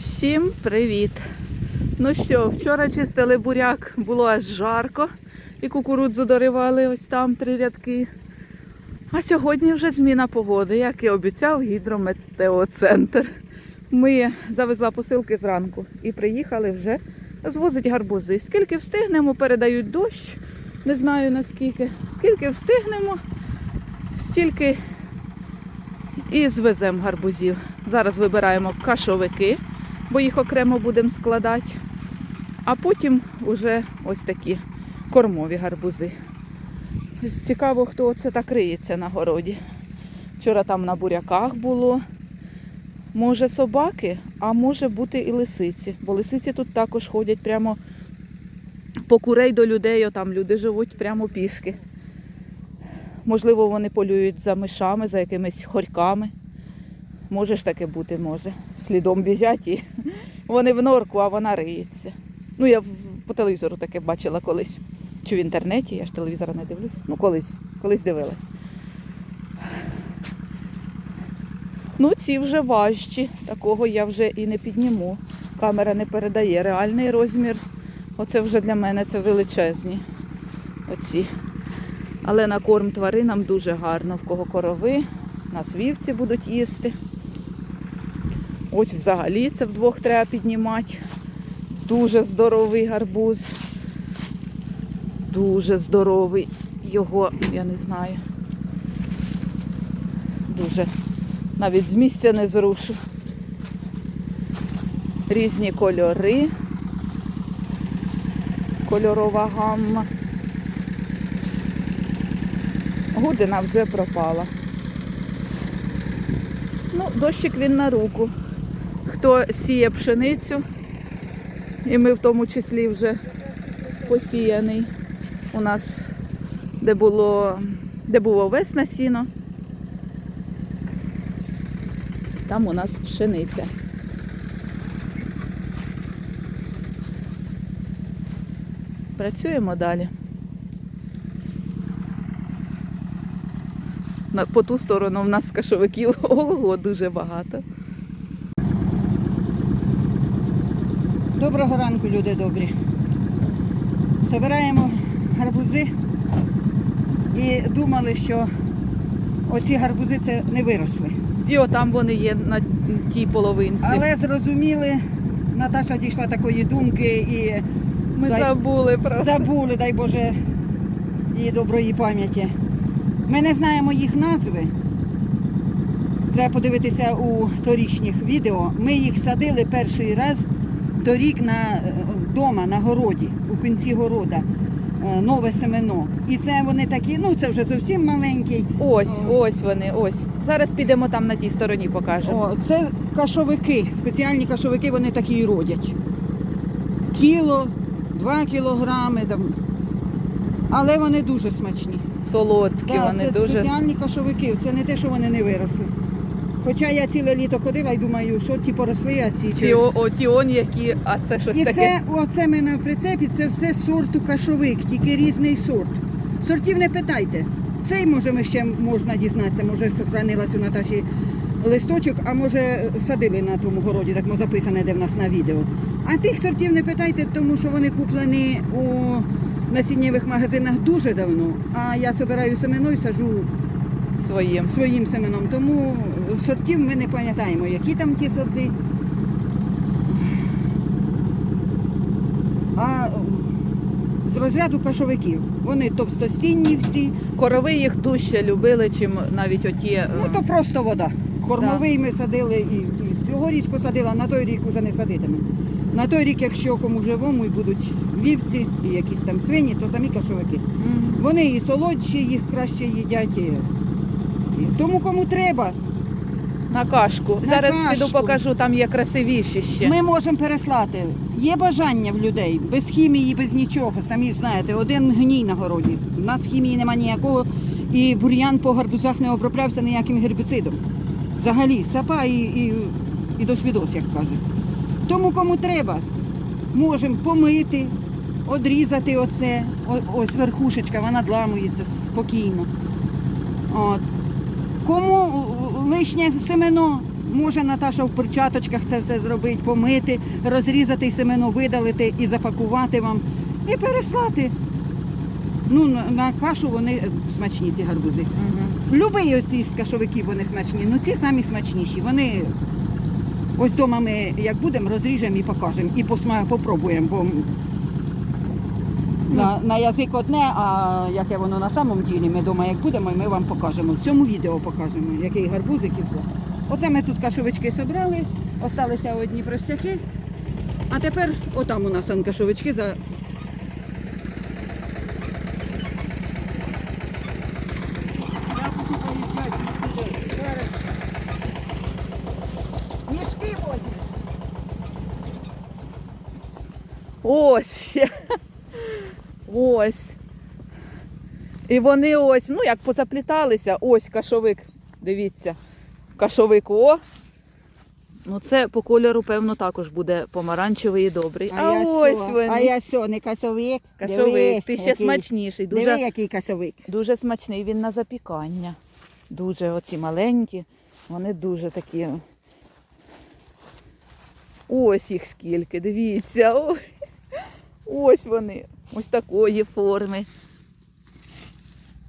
Всім привіт! Ну що, вчора чистили буряк, було аж жарко, і кукурудзу доривали ось там три рядки. А сьогодні вже зміна погоди, як і обіцяв гідрометеоцентр. Ми завезла посилки зранку і приїхали вже звозить гарбузи. Скільки встигнемо, передають дощ, не знаю наскільки. Скільки встигнемо, стільки і звеземо гарбузів. Зараз вибираємо кашовики, бо їх окремо будемо складати. А потім вже ось такі кормові гарбузи. Цікаво, хто це так риється на городі. Вчора там на буряках було. Може собаки, а може бути і лисиці. Бо лисиці тут також ходять прямо по курей до людей, а там люди живуть прямо пішки. Можливо, вони полюють за мишами, за якимись хорьками. Може ж таке бути, може. Слідом біжать і вони в норку, а вона риється. Ну, я по телевізору таке бачила колись. Чи в інтернеті, я ж телевізора не дивлюсь. Ну, колись, колись дивилась. Ну, ці вже важчі. Такого я вже і не підніму. Камера не передає реальний розмір. Оце вже для мене це величезні. Оці. Але на корм тваринам дуже гарно, в кого корови, нас вівці будуть їсти. Ось взагалі це вдвох треба піднімати. Дуже здоровий гарбуз. Дуже здоровий. Його, я не знаю. Дуже. Навіть з місця не зрушу. Різні кольори. Кольорова гамма. Гудина вже пропала. Ну, дощик він на руку. Хто сіє пшеницю, і ми в тому числі вже посіяний у нас, де було, де було весна сіно. Там у нас пшениця. Працюємо далі. По ту сторону в нас кашовиків ого, дуже багато. Доброго ранку, люди добрі. Собираємо гарбузи і думали, що оці гарбузи це не виросли. І отам вони є на тій половинці. Але зрозуміли, Наташа дійшла такої думки і Ми дай- забули про забули, дай Боже, і доброї пам'яті. Ми не знаємо їх назви. Треба подивитися у торічніх відео. Ми їх садили перший раз торік на вдома на городі, у кінці города. е, Нове семено. І це вони такі, ну це вже зовсім маленький. ось, ось вони, ось. Зараз підемо там на тій стороні покажемо. О, це кашовики, спеціальні кашовики, вони такі і родять. Кіло, два кілограми. Там. Але вони дуже смачні. Солодкі Так, вони це дуже. спеціальні кашовики, це не те, що вони не виросли. Хоча я ціле літо ходила і думаю, що ті поросли, а ці. Ці о, о, ті он які, а це щось І таке. це, оце ми на прицепі, це все сорту кашовик, тільки різний сорт. Сортів не питайте. Цей може ми ще можна дізнатися, може сохранилась у Наташі листочок, а може садили на тому городі, так записане, де в нас на відео. А тих сортів не питайте, тому що вони куплені у насіннєвих магазинах дуже давно. А я збираю семено і сажу своїм. своїм семеном. Тому сортів ми не пам'ятаємо, які там ті сорти. А з розряду кашовиків. Вони товстостінні всі, Корови їх дужче любили, чим навіть оті. е, ну то просто вода. Кормовий ми садили і, і цього річ посадила, на той рік вже не садитиме. На той рік, якщо кому живому і будуть вівці і якісь там свині, то самі кашовики. Мгм. Вони і солодші, їх краще їдять. І Тому кому треба, На кашку. На Зараз кашку. піду покажу, там є красивіші ще. Ми можемо переслати. Є бажання в людей, без хімії, без нічого. Самі знаєте, один гній на городі. У нас хімії нема ніякого, і бур'ян по гарбузах не оброблявся ніяким гербіцидом. Взагалі, сапа і, і, і досвідос, як кажуть. Тому кому треба, можемо помити, одрізати оце. О- Ось верхушечка, вона дламується спокійно. От. Кому лишнє семено, Може Наташа в перчаточках це все зробити, помити, розрізати і семено видалити і запакувати вам і переслати. Ну, на, кашу вони смачні, ці гарбузи. Любий оці з кашовиків вони смачні, ну ці самі смачніші. Вони ось вдома ми як будемо, розріжемо і покажемо. І посма... попробуємо, бо на, на язик одне, а яке воно на самому ділі, ми вдома як будемо, і ми вам покажемо. В цьому відео покажемо, який гарбузик і все. Оце ми тут кашовички собрали, осталися одні простяки. А тепер отам у нас он кашовички за. Мішки возьмемо. Ось. Ось. І вони ось, ну як позапліталися, ось кашовик. Дивіться. Кашовик о. Ну це по кольору, певно, також буде помаранчевий і добрий. А, я ось сьо, вони. А я сьо, не касовик. Кашовик. Дивись, Ти ще який. смачніший. Диви, Дуже, який касовик. дуже смачний. Він на запікання. Дуже оці маленькі. Вони дуже такі. Ось їх скільки, дивіться. Ой. Ось вони. Ось такої форми.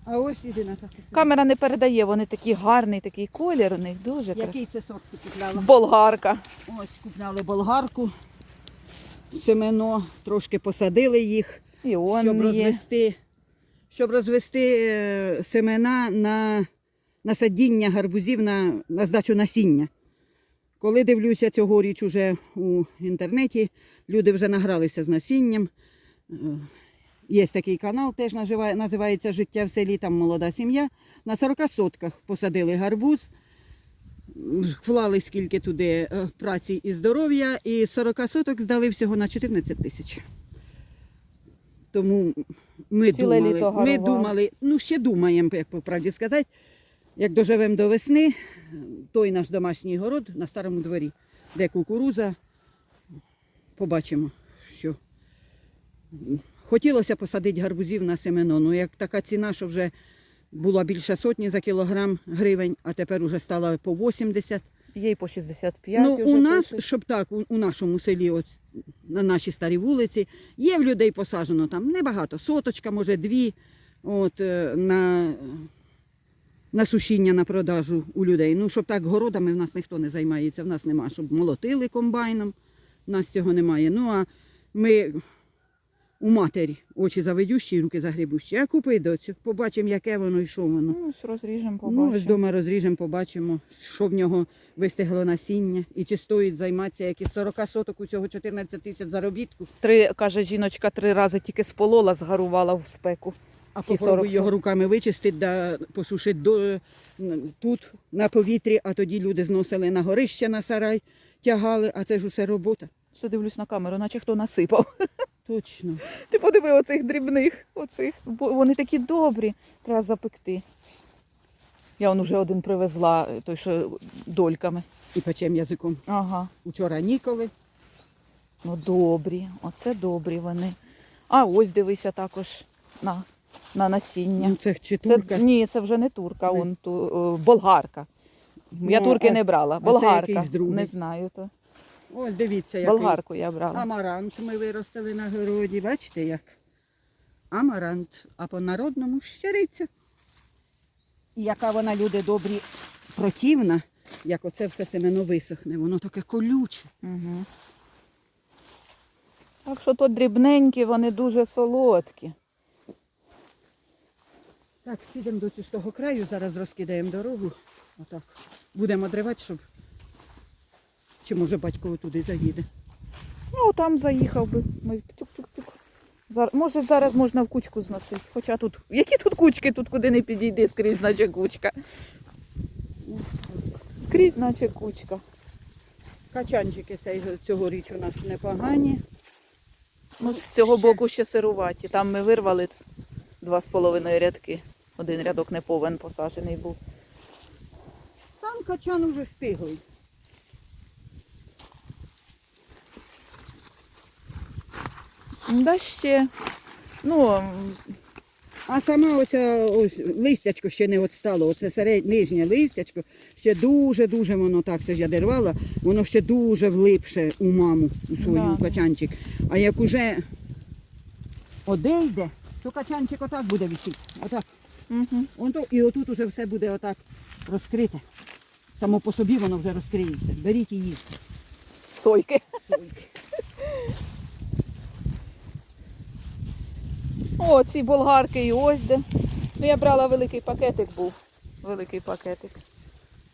А ось іди на таку. Камера не передає, вони такі гарний такий колір у них дуже Який красивий. це сорт ти купляла? Болгарка. Ось купляли болгарку, семено, трошки посадили їх, І он щоб є. розвести, щоб розвести е, семена на насадіння гарбузів на, на здачу насіння. Коли дивлюся цьогоріч уже у інтернеті, люди вже награлися з насінням. Е, Є такий канал, теж називається Життя в селі, там молода сім'я. На 40 сотках посадили гарбуз, вклали скільки туди е, праці і здоров'я, і 40 соток здали всього на 14 тисяч. Тому ми Ціле думали, ми думали, ну ще думаємо, як по правді сказати, як доживемо до весни, той наш домашній город на старому дворі, де кукуруза, побачимо, хотілося посадити гарбузів на семено. Ну як така ціна, що вже була більше сотні за кілограм гривень, а тепер уже стала по 80. Є й по 65 Ну, у нас, пишуть. щоб так, у, у нашому селі, от, на нашій старій вулиці, є в людей посаджено там небагато, соточка, може дві, от, е, на, на сушіння, на продажу у людей. Ну, щоб так городами в нас ніхто не займається, в нас нема, щоб молотили комбайном, в нас цього немає. Ну, а ми у матері очі заведющі, руки загрібущі. А купи доцю, побачимо, яке воно і що воно. Ну, ось розріжемо, Ну, ось побачимо. вдома розріжемо, побачимо, що в нього вистигло насіння і чи стоїть займатися, як із 40 соток усього 14 тисяч заробітку, Три, каже жіночка, три рази тільки сполола, згарувала в спеку. а попробуй його руками вичистити, да посушити до, тут на повітрі, а тоді люди зносили на горище на сарай, тягали, а це ж усе робота. Все дивлюсь на камеру, наче хто насипав. Точно. Ти подиви оцих дрібних, оцих. Бо вони такі добрі, треба запекти. Я он уже один привезла, той, що дольками. І печем язиком. Ага. Учора ніколи. Ну добрі, оце добрі вони. А ось дивися також на, на насіння. Ну, це чи Це, ні, це вже не турка, Не. он ту, о, болгарка. Я Ну, турки а- не брала. а це Болгарка. якийсь другий. Не знаю то. Ось дивіться, який. Болгарку я брала. Амарант ми виростили на городі. Бачите як? Амарант, а по-народному щириця. І яка вона, люди добрі, противна, як оце все семено висохне, воно таке колюче. Угу. Так що то дрібненькі, вони дуже солодкі. Так, підемо до того краю, зараз розкидаємо дорогу. Отак. Будемо дривати, щоб. Чи може батько туди заїде. Ну, там заїхав би. Ми. Зар... Може, зараз можна в кучку зносити. Хоча тут. Які тут кучки, тут куди не підійди, скрізь, наче кучка. Скрізь, наче кучка. Качанчики цей, цьогоріч у нас непогані. Ну, з цього Ще. боку ще сируваті. Там ми вирвали два з половиною рядки. Один рядок не повен посаджений був. Там качан уже стиглий. Да ще. Ну, А сама оця ось листячко ще не отстало, оце серед, нижнє листячко, ще дуже-дуже воно так, це ж я дервала, воно ще дуже влипше у маму, у свою Да. качанчик. А як уже одейде, то качанчик отак буде висіти. Отак. Угу. Он то, і отут уже все буде отак розкрите. Само по собі воно вже розкриється. Беріть і їсти. Сойки. Сойки. О, ці болгарки і ось де. Ну, я брала великий пакетик був. Великий пакетик.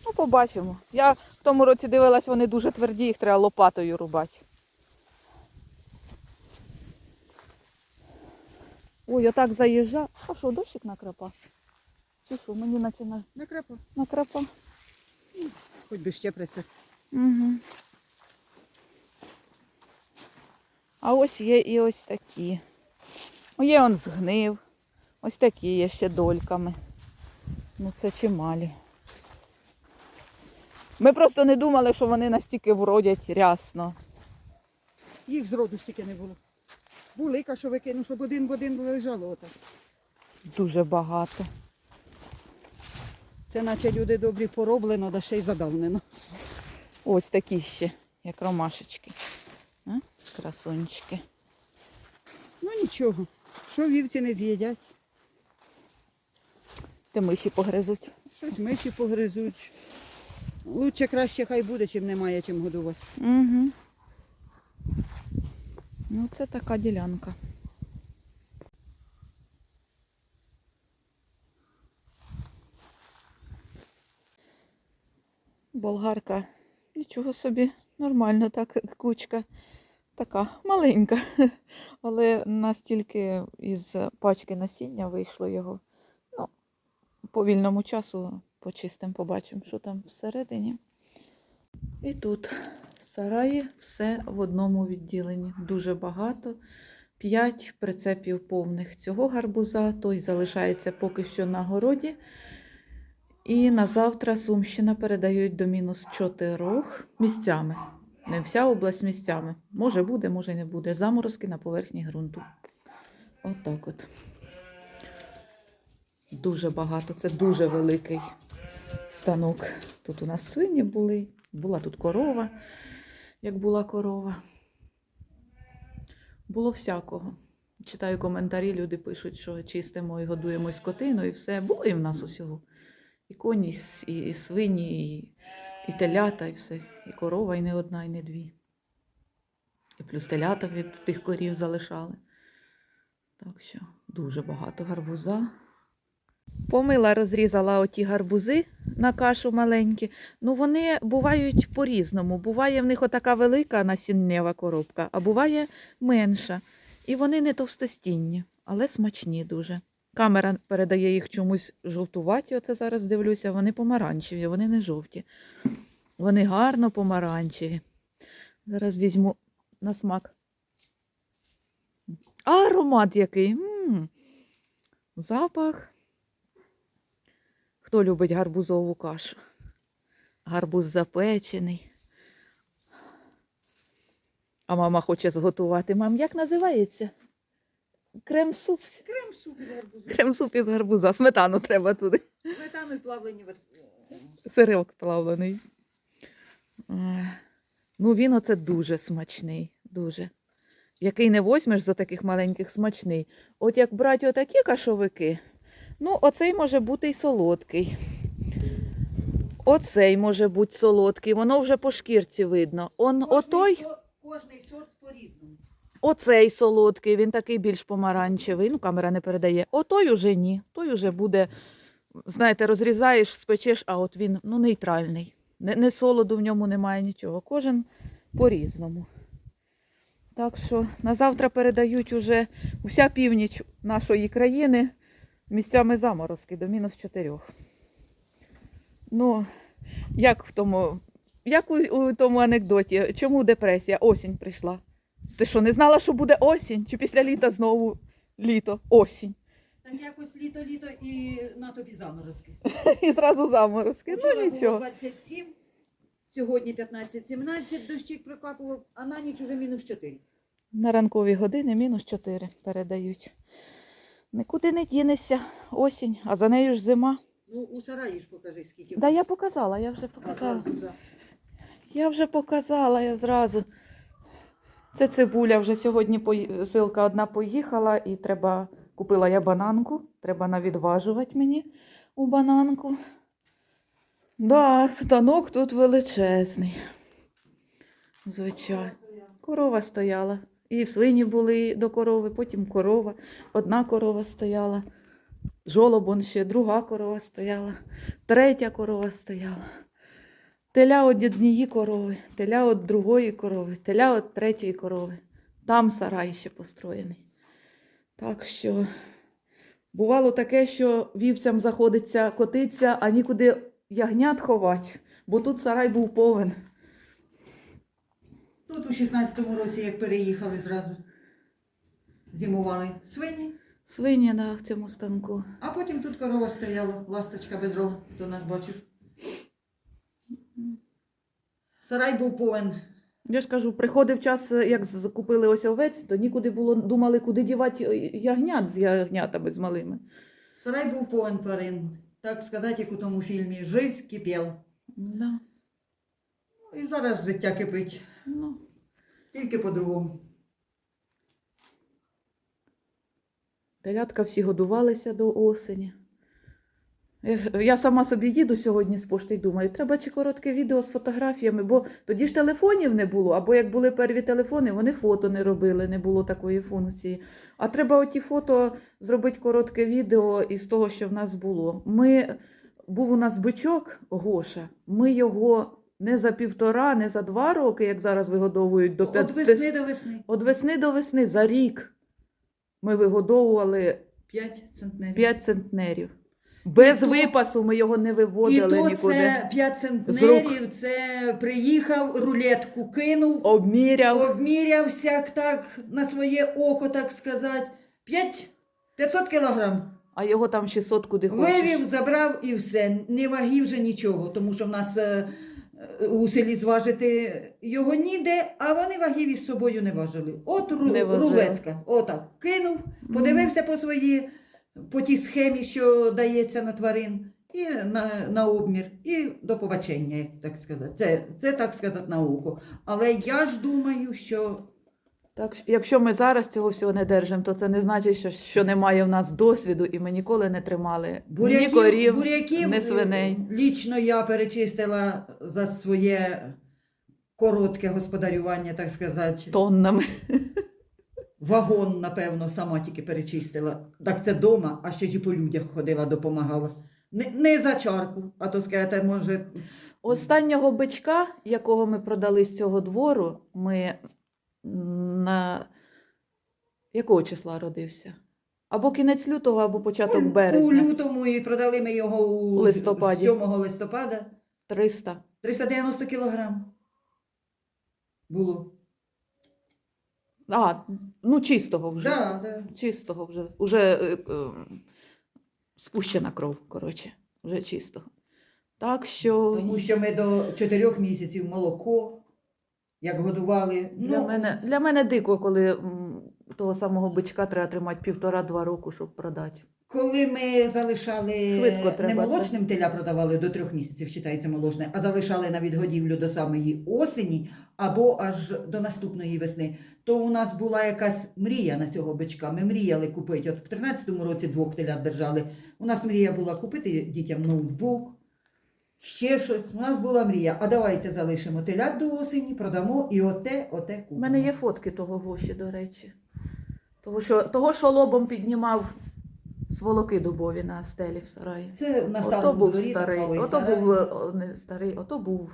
Ну, побачимо. Я в тому році дивилась, вони дуже тверді, їх треба лопатою рубати. Ой, отак заїжджа. А що, дощик накрапав? Чи що, мені на... Накрапав. накрапав? Хоч би ще при це. Угу. А ось є і ось такі. Є он згнив. Ось такі є ще дольками. Ну це чималі. Ми просто не думали, що вони настільки вродять рясно. Їх зроду стільки не було. Були кашовики, ну щоб один в один лежало отак. Дуже багато. Це наче люди добрі пороблено, да ще й задавнено. Ось такі ще, як ромашечки. А? Красунчики. Ну нічого. Що вівці не з'їдять? Ти миші погризуть. Щось миші погризуть. Лучше краще хай буде, чим немає чим годувати. Угу. Ну, це така ділянка. Болгарка. Нічого собі, нормально так, кучка. Така маленька. Але настільки із пачки насіння вийшло його. Ну, по вільному часу почистимо, побачимо, що там всередині. І тут в сараї все в одному відділенні. Дуже багато. П'ять прицепів повних цього гарбуза. Той залишається поки що на городі. І на завтра Сумщина передають до мінус чотирьох місцями. Не вся область місцями. Може буде, може не буде. Заморозки на поверхні ґрунту. Отак от. Дуже багато. Це дуже великий станок. Тут у нас свині були, була тут корова, як була корова. Було всякого. Читаю коментарі, люди пишуть, що чистимо і годуємо скотину, і все. Було і в нас усього. І коні, і свині, і, і телята, і все. І корова, і не одна, і не дві. І плюс телята від тих корів залишали. Так що дуже багато гарбуза. Помила, розрізала оті гарбузи на кашу маленькі. Ну, вони бувають по-різному. Буває в них отака велика насіннева коробка, а буває менша. І вони не товстостінні, але смачні дуже. Камера передає їх чомусь жовтуваті, оце зараз дивлюся, вони помаранчеві, вони не жовті. Вони гарно помаранчеві. Зараз візьму на смак. Аромат який. м Запах. Хто любить гарбузову кашу? Гарбуз запечений. А мама хоче зготувати. Мам, як називається? Крем-суп. Крем суп із гарбузу. Крем-суп із гарбуза. Сметану треба туди. Сметану і плавлені версії. Сирок плавлений. Ну, він оце дуже смачний. Дуже. Який не возьмеш за таких маленьких смачний. От як брати отакі кашовики, ну, оцей може бути й солодкий. Оцей може бути солодкий, воно вже по шкірці видно. Он, отой, Кожний сорт по-різному. Оцей солодкий, він такий більш помаранчевий. Ну, камера не передає. Отой уже ні. Той уже буде, знаєте, розрізаєш, спечеш, а от він ну, нейтральний. Не, не солоду в ньому немає нічого. Кожен по-різному. Так що на завтра передають уже вся північ нашої країни місцями заморозки до мінус 4. Ну, як в тому, як у, у тому анекдоті, чому депресія? Осінь прийшла. Ти що, не знала, що буде осінь? Чи після літа знову літо, осінь? Так якось літо-літо і на тобі заморозки. І зразу заморозки. Вчора Ну було нічого. 27, сьогодні 15-17, дощик прикапував, а на ніч уже мінус 4. На ранкові години мінус 4 передають. Нікуди не дінешся. Осінь, а за нею ж зима. Ну, у сараї ж покажи, скільки. Да, я показала, я вже показала. Я вже показала, я зразу. Це цибуля вже сьогодні силка одна поїхала і треба. Купила я бананку, треба навідважувати мені у бананку. Да, станок тут величезний. Звичайно. Корова стояла. І свині були до корови, потім корова. Одна корова стояла. Жолобон ще друга корова стояла, третя корова стояла. Теля від однієї корови, теля від другої корови, теля від третьої корови. Там сарай ще построєний. Так що бувало таке, що вівцям заходиться котиться, а нікуди ягнят ховати, бо тут сарай був повен. Тут у 16-му році, як переїхали зразу, зимували свині, Свині на в цьому станку. а потім тут корова стояла, ласточка без рога, хто нас бачив. Сарай був повен. Я ж кажу, приходив час, як з- купили ось овець, то нікуди було, думали, куди дівати е, ягнят з ягнятами з малими. Сарай був повен тварин. Так сказати, як у тому фільмі Жизнь кипів. Да. І зараз життя кипить. Ну, Тільки по-другому. телятка всі годувалися до осені. Я- сама собі їду сьогодні з пошти і думаю, треба чи коротке відео з фотографіями, бо тоді ж телефонів не було, або як були перві телефони, вони фото не робили, не було такої функції. А треба оті фото зробити коротке відео із того, що в нас було. Ми, був у нас бичок Гоша, ми його не за півтора, не за два роки, як зараз вигодовують до От п'яти. весни до весни. От весни до весни за рік ми вигодовували 5 центнерів. 5 центнерів. Без то- випасу ми його не виводили І то нікуди. це 5 центнерів, це приїхав, рулетку кинув, Обміряв. обмірявся так на своє око, так сказати. 5, 500 кілограм. А його там 600 куди хочеш. Вивів, забрав і все. Не вагів вже нічого, тому що в нас е, е, у селі зважити його ніде, а вони вагів із собою не важили. От ру- Не рулетка. Отак. Кинув, подивився по своїй, по тій схемі, що дається на тварин, і на, на обмір, і до побачення, так сказати. Це, це так сказати науку. Але я ж думаю, що Так, якщо ми зараз цього всього не держимо, то це не значить, що, що немає в нас досвіду, і ми ніколи не тримали ні корів, буряків ні свиней. лічно я перечистила за своє коротке господарювання, так сказати. тоннами. Вагон, напевно, сама тільки перечистила. Так це дома, а ще ж і по людях ходила, допомагала. Не, не за чарку, а то скажете, може, Останнього бичка, якого ми продали з цього двору, ми на якого числа родився? Або кінець лютого, або початок у, у лютому і продали ми його у Листопаді. 7 листопада. 300. 390 кілограм було. А, ну чистого вже. Да, да. Чистого вже. Уже е, е, спущена кров, коротше, вже чистого. Так що Тому що ми до чотирьох місяців молоко, як годували. для, ну, мене, для мене дико, коли м, того самого бичка треба тримати півтора-два року, щоб продати. Коли ми залишали Швидко не треба молочним теля продавали до трьох місяців, вважається молочне, а залишали на відгодівлю до самої осені або аж до наступної весни, то у нас була якась мрія на цього бичка. Ми мріяли купити. От в 13-му році двох телят держали. У нас мрія була купити дітям ноутбук, ще щось. У нас була мрія. А давайте залишимо телят до осені, продамо і оте, оте У мене є фотки того гоші, до речі. Того, що, того, що лобом піднімав сволоки дубові на стелі в сараї. Це на Ото був дворі, старий, такий ото сарай. був е, о, не старий, ото був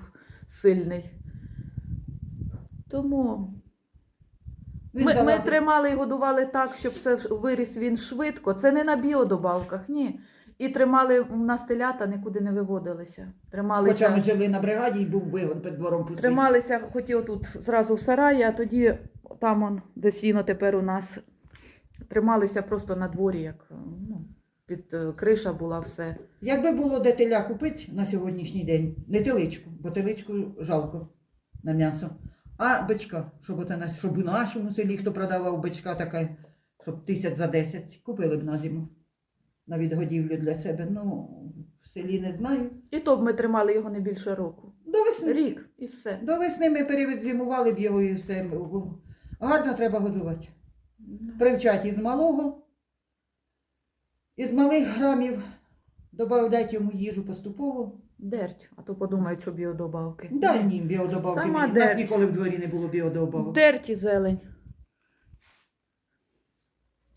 сильний. Тому Він ми, ми залазив. тримали і годували так, щоб це виріс він швидко. Це не на біодобавках, ні. І тримали у нас телята, нікуди не виводилися. Хоча ми жили на бригаді і був вигон під двором пустий. трималися хоч і отут зразу в сараї, а тоді там он, де сіно тепер у нас трималися просто на дворі, як е, ну, під е, криша була все. Якби було де теля купити на сьогоднішній день, не теличку, бо теличку жалко на м'ясо, а бичка, щоб, на- щоб у нашому селі хто продавав бичка таке, щоб тисяч за десять купили б на зиму. На відгодівлю для себе. Ну, в селі не знаю. І то б ми тримали його не більше року. До весни. Рік і все. До весни ми перезимували б його і все. Гарно треба годувати. Привчати із малого, із малих грамів, додати йому їжу поступово. Дерть, а то подумають, що біодобавки. Да, ні, біодобавки. Сама мені. У нас дерть. ніколи в дворі не було біодобавок. Дерть і зелень.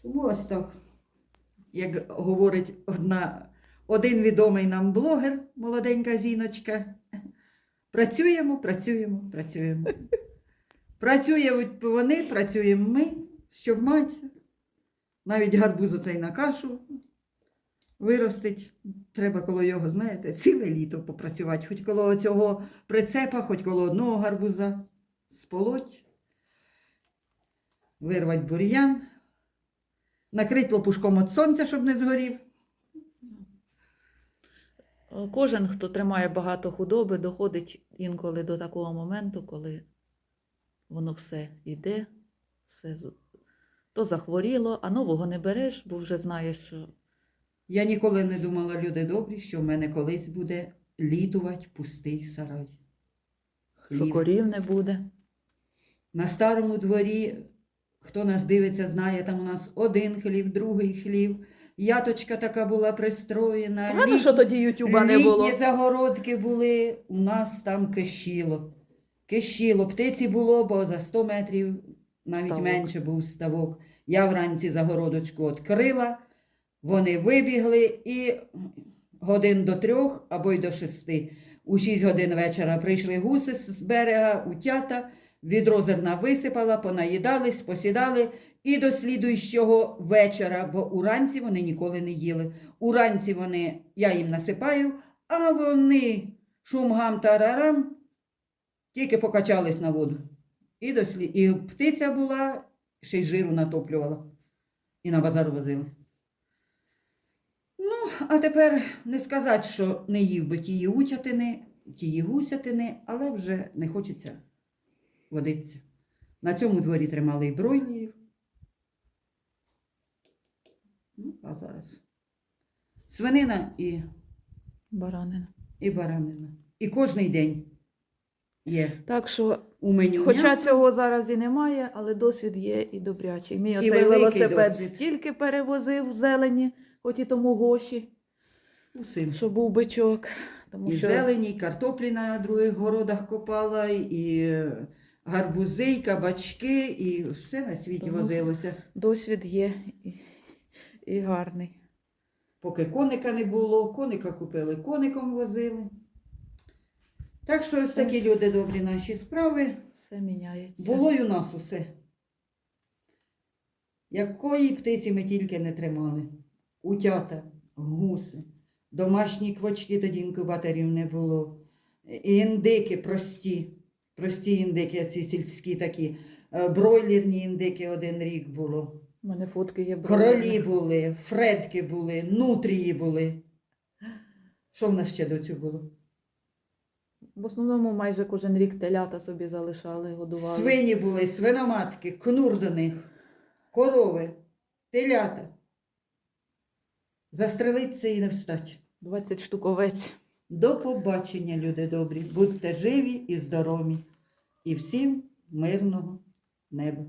Тому ось так, як говорить одна, один відомий нам блогер, молоденька жіночка. Працюємо, працюємо, працюємо. Працюють вони, працюємо ми, щоб мати навіть гарбуз оцей на кашу виростить. Треба коло його, знаєте, ціле літо попрацювати. Хоч коло цього прицепа, хоч коло одного гарбуза сполоть, вирвати бур'ян, накрити лопушком від сонця, щоб не згорів. Кожен, хто тримає багато худоби, доходить інколи до такого моменту, коли воно все йде, все то захворіло, а нового не береш, бо вже знаєш, що Я ніколи не думала, люди добрі, що в мене колись буде літувати пустий сарай. що корів не буде. На старому дворі, хто нас дивиться, знає, там у нас один хлів, другий хлів. Яточка така була пристроєна. Погано, літ- що тоді Ютуба не було. Літні загородки були, у нас там кишіло. Кишіло, птиці було, бо за 100 метрів навіть Ставок. менше був ставок. Я вранці загородочку відкрила, вони вибігли і годин до трьох або й до шести. У шість годин вечора прийшли гуси з берега, утята, відро зерна висипала, понаїдались, посідали і до слідуючого вечора, бо уранці вони ніколи не їли. Уранці вони, я їм насипаю, а вони шум-гам тарарам тільки покачались на воду. І, дослі... і птиця була, ще й жиру натоплювала. І на базар возили. Ну, а тепер не сказати, що не їв би тії утятини, тії гусятини, але вже не хочеться водитися. На цьому дворі тримали і бройлерів. Ну, а зараз свинина і, Баранина. і баранина. І кожний день є Так що, у меню хоча м'ясо. цього зараз і немає, але досвід є і добрячий. Мій оцей великий велосипед досвід. стільки перевозив зелені, хоч і тому гоші, Усім. що був бичок. Тому І що зелені, і картоплі на других городах копала, і гарбузи, і кабачки, і все на світі Тому- возилося. досвід є і, і гарний. Поки коника не було, коника купили, коником возили. Так що ось такі люди добрі наші справи. Все міняється. Було й у нас усе. Якої птиці ми тільки не тримали. Утята, гуси, домашні квочки, тоді інкубаторів не було. І індики прості, прості індики, ці сільські такі, Е, бройлерні індики один рік було. У мене фотки є. Кролі були, фредки були, нутрії були. Що в нас ще до цього було? В основному майже кожен рік телята собі залишали, годували. Свині були, свиноматки, кнур до них, корови, телята. Застрелиться і не встать. 20 штук овець. До побачення, люди добрі. Будьте живі і здорові. І всім мирного неба.